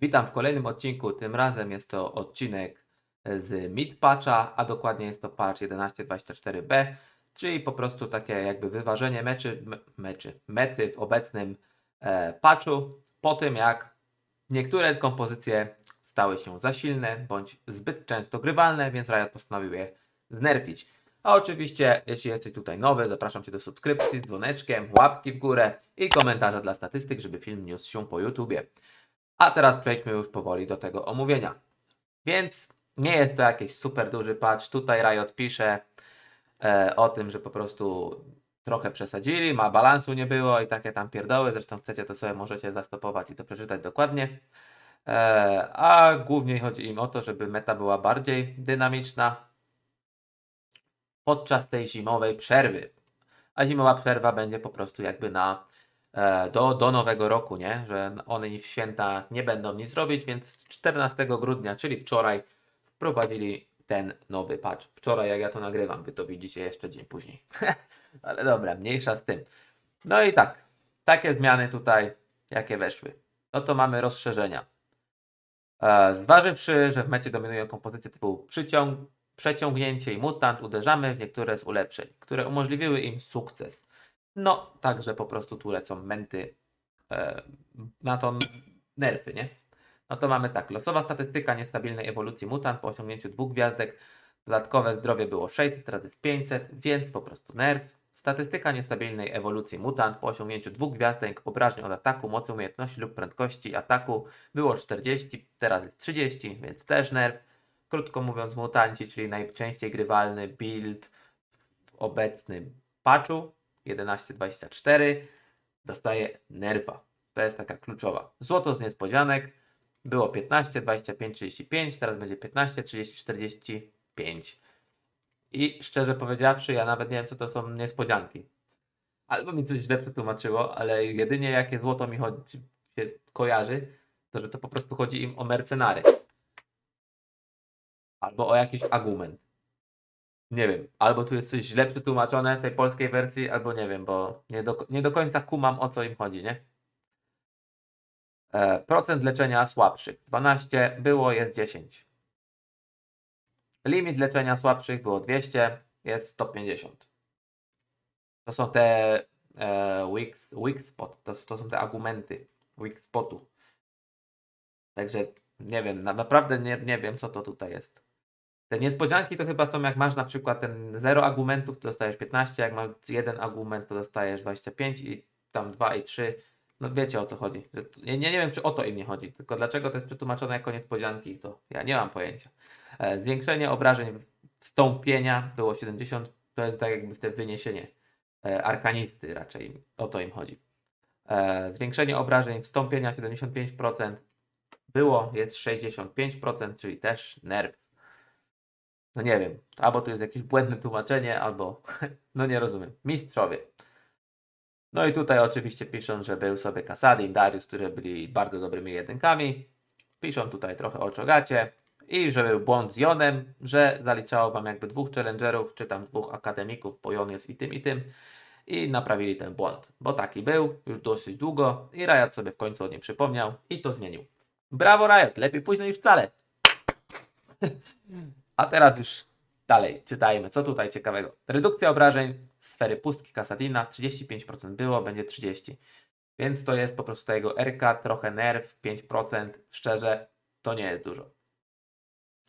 Witam w kolejnym odcinku. Tym razem jest to odcinek z mid patcha, a dokładnie jest to patch 11.24b, czyli po prostu takie jakby wyważenie meczy, me- meczy mety w obecnym e, patchu po tym jak niektóre kompozycje stały się za silne bądź zbyt często grywalne, więc Riot postanowił je znerfić. A oczywiście, jeśli jesteś tutaj nowy, zapraszam Cię do subskrypcji z dzwoneczkiem, łapki w górę i komentarza dla statystyk, żeby film niósł się po YouTubie. A teraz przejdźmy już powoli do tego omówienia. Więc nie jest to jakiś super duży patch. Tutaj Riot pisze e, o tym, że po prostu trochę przesadzili, ma balansu nie było i takie tam pierdoły. Zresztą chcecie to sobie możecie zastopować i to przeczytać dokładnie. E, a głównie chodzi im o to, żeby meta była bardziej dynamiczna podczas tej zimowej przerwy. A zimowa przerwa będzie po prostu jakby na do, do nowego roku, nie? Że one w święta nie będą nic robić, więc 14 grudnia, czyli wczoraj, wprowadzili ten nowy patch. Wczoraj, jak ja to nagrywam, wy to widzicie jeszcze dzień później. Ale dobra, mniejsza z tym. No i tak, takie zmiany tutaj, jakie weszły. No to mamy rozszerzenia. E, Zważywszy, że w mecie dominują kompozycje typu przyciąg, przeciągnięcie i mutant, uderzamy w niektóre z ulepszeń, które umożliwiły im sukces. No, także po prostu tu lecą menty e, na to nerfy, nie? No to mamy tak, losowa statystyka niestabilnej ewolucji mutant po osiągnięciu dwóch gwiazdek, dodatkowe zdrowie było 600 razy 500, więc po prostu nerf. Statystyka niestabilnej ewolucji mutant po osiągnięciu dwóch gwiazdek obrażeń od ataku, mocy umiejętności lub prędkości ataku było 40, teraz jest 30, więc też nerf. Krótko mówiąc, mutanci, czyli najczęściej grywalny build w obecnym patchu 11.24 dostaje nerfa. To jest taka kluczowa. Złoto z niespodzianek było 15, 25, 35, teraz będzie 15, 30, 45. I szczerze powiedziawszy, ja nawet nie wiem, co to są niespodzianki. Albo mi coś źle przetłumaczyło, ale jedynie jakie złoto mi chodzi, się kojarzy, to że to po prostu chodzi im o mercenary. Albo o jakiś argument. Nie wiem, albo tu jest coś źle przetłumaczone w tej polskiej wersji, albo nie wiem, bo nie do, nie do końca kumam o co im chodzi, nie? E, procent leczenia słabszych 12, było, jest 10. Limit leczenia słabszych było 200, jest 150. To są te e, weak, weak spot, to, to są te argumenty weak spotu. Także nie wiem, na, naprawdę nie, nie wiem co to tutaj jest. Te niespodzianki to chyba są jak masz na przykład ten 0 argumentów, to dostajesz 15, jak masz jeden argument, to dostajesz 25 i tam 2 i 3. No wiecie o co chodzi. Ja nie, nie wiem, czy o to im nie chodzi, tylko dlaczego to jest przetłumaczone jako niespodzianki, to ja nie mam pojęcia. E, zwiększenie obrażeń wstąpienia było 70, to jest tak jakby te wyniesienie e, arkanisty raczej, o to im chodzi. E, zwiększenie obrażeń wstąpienia 75%, było, jest 65%, czyli też nerw. No nie wiem, albo to jest jakieś błędne tłumaczenie, albo no nie rozumiem. Mistrzowie. No i tutaj oczywiście piszą, że był sobie Kasadin, Darius, którzy byli bardzo dobrymi jedynkami. Piszą tutaj trochę o Czogacie i że był błąd z Jonem, że zaliczało wam jakby dwóch challengerów, czy tam dwóch akademików, bo Jon jest i tym, i tym. I naprawili ten błąd, bo taki był już dosyć długo i Riot sobie w końcu o nim przypomniał i to zmienił. Brawo Riot, lepiej późno niż wcale. A teraz już dalej czytajmy, co tutaj ciekawego. Redukcja obrażeń sfery pustki Kasadina 35% było, będzie 30%. Więc to jest po prostu ta jego RK, trochę nerw, 5%. Szczerze, to nie jest dużo.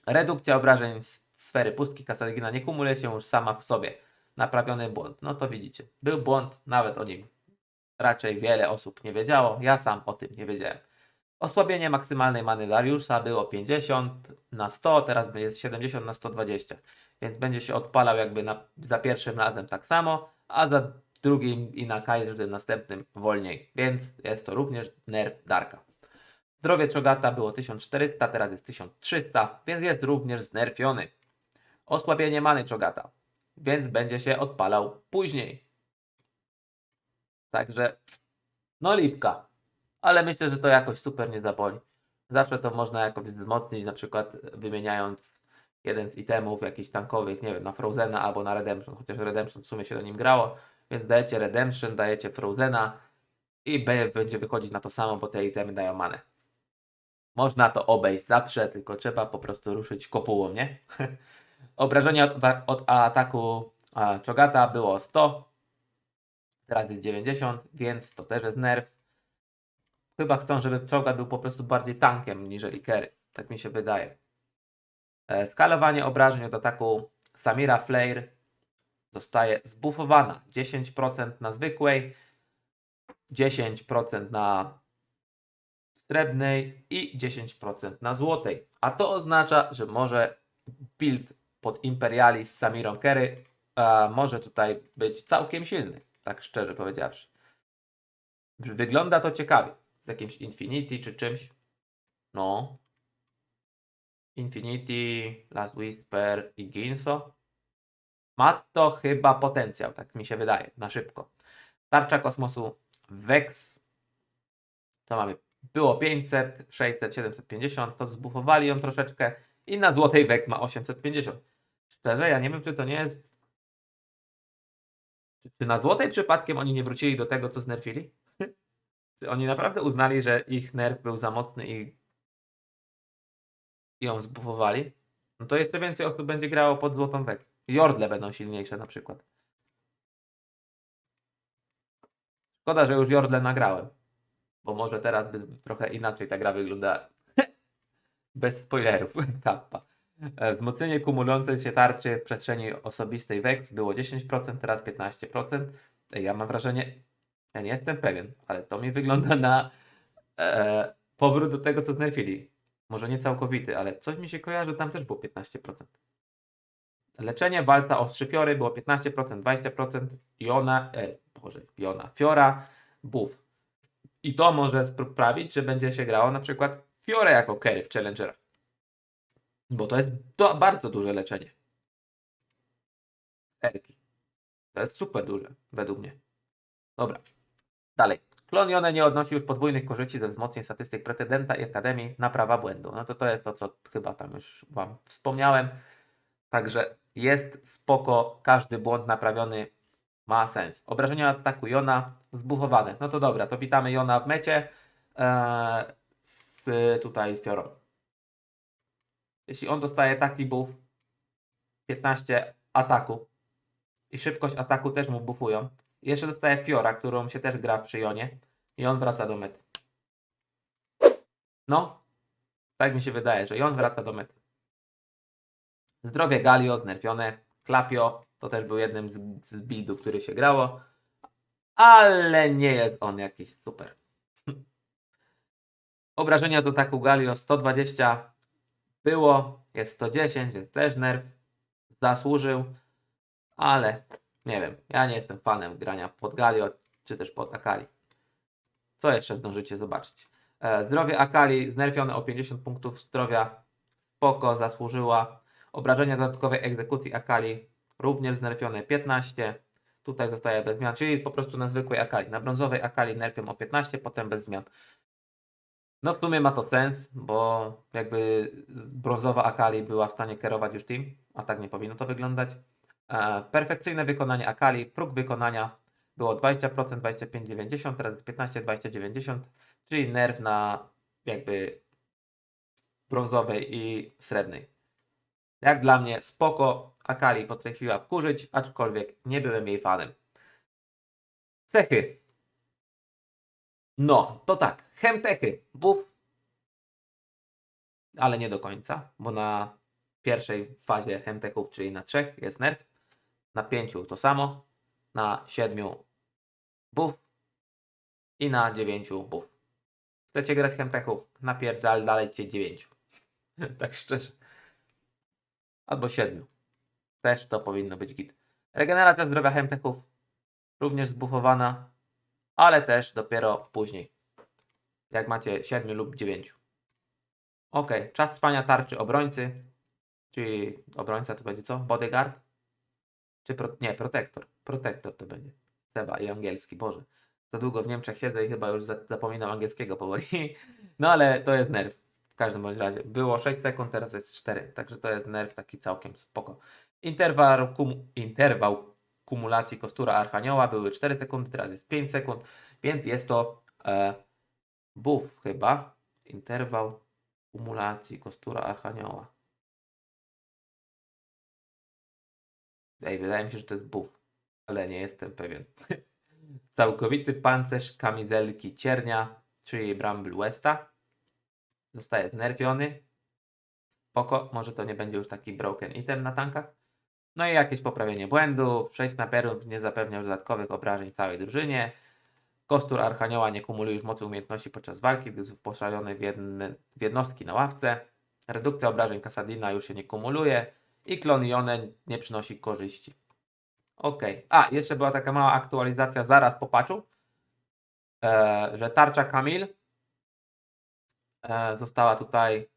Redukcja obrażeń sfery pustki Kasadina nie kumuluje się już sama w sobie. Naprawiony błąd. No to widzicie. Był błąd, nawet o nim raczej wiele osób nie wiedziało. Ja sam o tym nie wiedziałem. Osłabienie maksymalnej many Dariusza było 50 na 100, teraz jest 70 na 120. Więc będzie się odpalał jakby na, za pierwszym razem tak samo, a za drugim i na każdym następnym wolniej. Więc jest to również nerf Darka. Zdrowie Czogata było 1400, teraz jest 1300, więc jest również znerfiony. Osłabienie many Czogata, więc będzie się odpalał później. Także, no lipka. Ale myślę, że to jakoś super nie zaboli. Zawsze to można jakoś wzmocnić, na przykład wymieniając jeden z itemów jakichś tankowych, nie wiem, na Frozena albo na Redemption, chociaż Redemption w sumie się do nim grało, więc dajecie Redemption, dajecie Frozena i be- będzie wychodzić na to samo, bo te itemy dają manę. Można to obejść zawsze, tylko trzeba po prostu ruszyć kopułą, nie? Obrażenia od, od ataku Czogata było 100, teraz jest 90, więc to też jest nerw. Chyba chcą, żeby Chogat był po prostu bardziej tankiem niżeli Kerry. Tak mi się wydaje. E, Skalowanie obrażeń od ataku Samira Flare zostaje zbufowana. 10% na zwykłej, 10% na srebrnej i 10% na złotej. A to oznacza, że może build pod Imperiali z Samirą Kerry a, może tutaj być całkiem silny, tak szczerze powiedziawszy. Wygląda to ciekawie. Z jakimś Infinity czy czymś. No. Infinity, Last Whisper i Ginso. Ma to chyba potencjał, tak mi się wydaje, na szybko. Tarcza kosmosu Vex. To mamy. Było 500, 600, 750. To zbufowali ją troszeczkę. I na złotej Vex ma 850. Szczerze, ja nie wiem, czy to nie jest. Czy, czy na złotej przypadkiem oni nie wrócili do tego, co znerfili? czy oni naprawdę uznali, że ich nerf był za mocny i ją zbufowali? No to jeszcze więcej osób będzie grało pod złotą Vex. Jordle będą silniejsze na przykład. Szkoda, że już Jordle nagrałem. Bo może teraz by trochę inaczej ta gra wyglądała. Bez spoilerów. Kappa. E, Wzmocnienie kumulującej się tarczy w przestrzeni osobistej Vex było 10%, teraz 15%. Ej, Ja mam wrażenie, ja nie jestem pewien, ale to mi wygląda na e, powrót do tego, co znerfili. Może nie całkowity, ale coś mi się kojarzy, tam też było 15%. Leczenie walca o trzy fiory było 15%, 20%. Jona, e, Boże, Jona, Fiora, buff. I to może sprawić, że będzie się grało na przykład Fiorę jako carry w Challengerach. Bo to jest do, bardzo duże leczenie. Erki. To jest super duże, według mnie. Dobra. Dalej. Klon Jone nie odnosi już podwójnych korzyści ze wzmocnień statystyk pretendenta i akademii na prawa błędu. No to to jest to, co chyba tam już Wam wspomniałem. Także jest spoko, każdy błąd naprawiony ma sens. Obrażenia ataku Jona zbufowane. No to dobra, to witamy Jona w mecie eee, z tutaj piorą. Jeśli on dostaje taki buff 15 ataku i szybkość ataku też mu buffują. Jeszcze dostaje Fiora, którą się też gra przy Jonie i on wraca do mety. No, tak mi się wydaje, że i on wraca do mety. Zdrowie Galio znerfione. Klapio to też był jednym z, z buildów, który się grało. Ale nie jest on jakiś super. Obrażenia do ataku Galio 120 było, jest 110, jest też nerf. Zasłużył, ale nie wiem, ja nie jestem fanem grania pod Galio, czy też pod Akali. Co jeszcze zdążycie zobaczyć? E, zdrowie Akali znerfione o 50 punktów zdrowia. Spoko, zasłużyła. Obrażenia dodatkowej egzekucji Akali również znerfione 15. Tutaj zostaje bez zmian, czyli po prostu na zwykłej Akali. Na brązowej Akali nerfią o 15, potem bez zmian. No w sumie ma to sens, bo jakby brązowa Akali była w stanie kierować już team, a tak nie powinno to wyglądać. E, perfekcyjne wykonanie Akali, próg wykonania było 20%, 25, 90, teraz jest 15, 20, 90, czyli nerw na jakby brązowej i srebrnej. Jak dla mnie spoko, Akali potrafiła wkurzyć, aczkolwiek nie byłem jej fanem. Cechy. No, to tak. Chemtechy. Buff. Ale nie do końca, bo na pierwszej fazie chemtechów, czyli na trzech jest nerf. Na pięciu to samo. Na siedmiu buff. I na dziewięciu buff. Chcecie grać chemtechów? Napierdal dalej cię dziewięciu. tak szczerze. Albo siedmiu. Też to powinno być git. Regeneracja zdrowia chemtechów również zbufowana, ale też dopiero później. Jak macie 7 lub 9. Ok, czas trwania tarczy obrońcy, czyli obrońca to będzie co? Bodyguard? Czy pro, nie, protektor. Protektor to będzie. Seba i angielski, Boże. Za długo w Niemczech siedzę i chyba już za, zapominam angielskiego powoli. No ale to jest nerw. W każdym bądź razie. Było 6 sekund, teraz jest 4. Także to jest nerw taki całkiem spoko. Interwał, kum, interwał kumulacji kostura Archanioła były 4 sekundy, teraz jest 5 sekund, więc jest to e, buff chyba. Interwał Kumulacji, kostura Archanioła. Ej, wydaje mi się, że to jest buff, ale nie jestem pewien. Całkowity pancerz kamizelki ciernia, czyli Bramble Westa. Zostaje znerfiony. Spoko, może to nie będzie już taki broken item na tankach. No i jakieś poprawienie błędów. 6 snaperów nie zapewnia już dodatkowych obrażeń całej drużynie. Kostur Archanioła nie kumuluje już mocy umiejętności podczas walki, gdy jest wyposażony w, jedne, w jednostki na ławce. Redukcja obrażeń Kasadina już się nie kumuluje. I klon Jone nie przynosi korzyści. Ok. A, jeszcze była taka mała aktualizacja zaraz po patchu, e, że tarcza Kamil e, została tutaj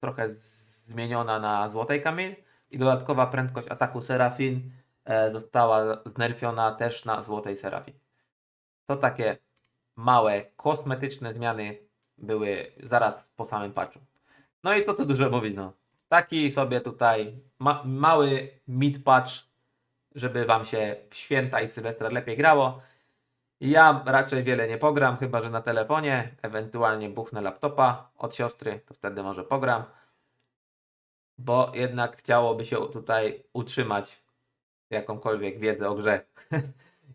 trochę zmieniona na złotej Kamil i dodatkowa prędkość ataku Serafin e, została znerfiona też na złotej Serafin. To takie małe, kosmetyczne zmiany były zaraz po samym patchu. No i co tu dużo mówić, no. Taki sobie tutaj ma mały mid patch, żeby Wam się w święta i Sylwestra lepiej grało. Ja raczej wiele nie pogram, chyba że na telefonie, ewentualnie buchnę laptopa od siostry, to wtedy może pogram. Bo jednak chciałoby się tutaj utrzymać jakąkolwiek wiedzę o grze.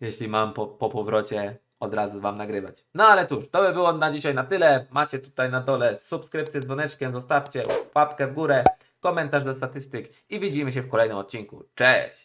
Jeśli mam po, po powrocie od razu Wam nagrywać. No ale cóż, to by było na dzisiaj na tyle. Macie tutaj na dole subskrypcję z dzwoneczkiem, zostawcie łapkę w górę, komentarz do statystyk i widzimy się w kolejnym odcinku. Cześć!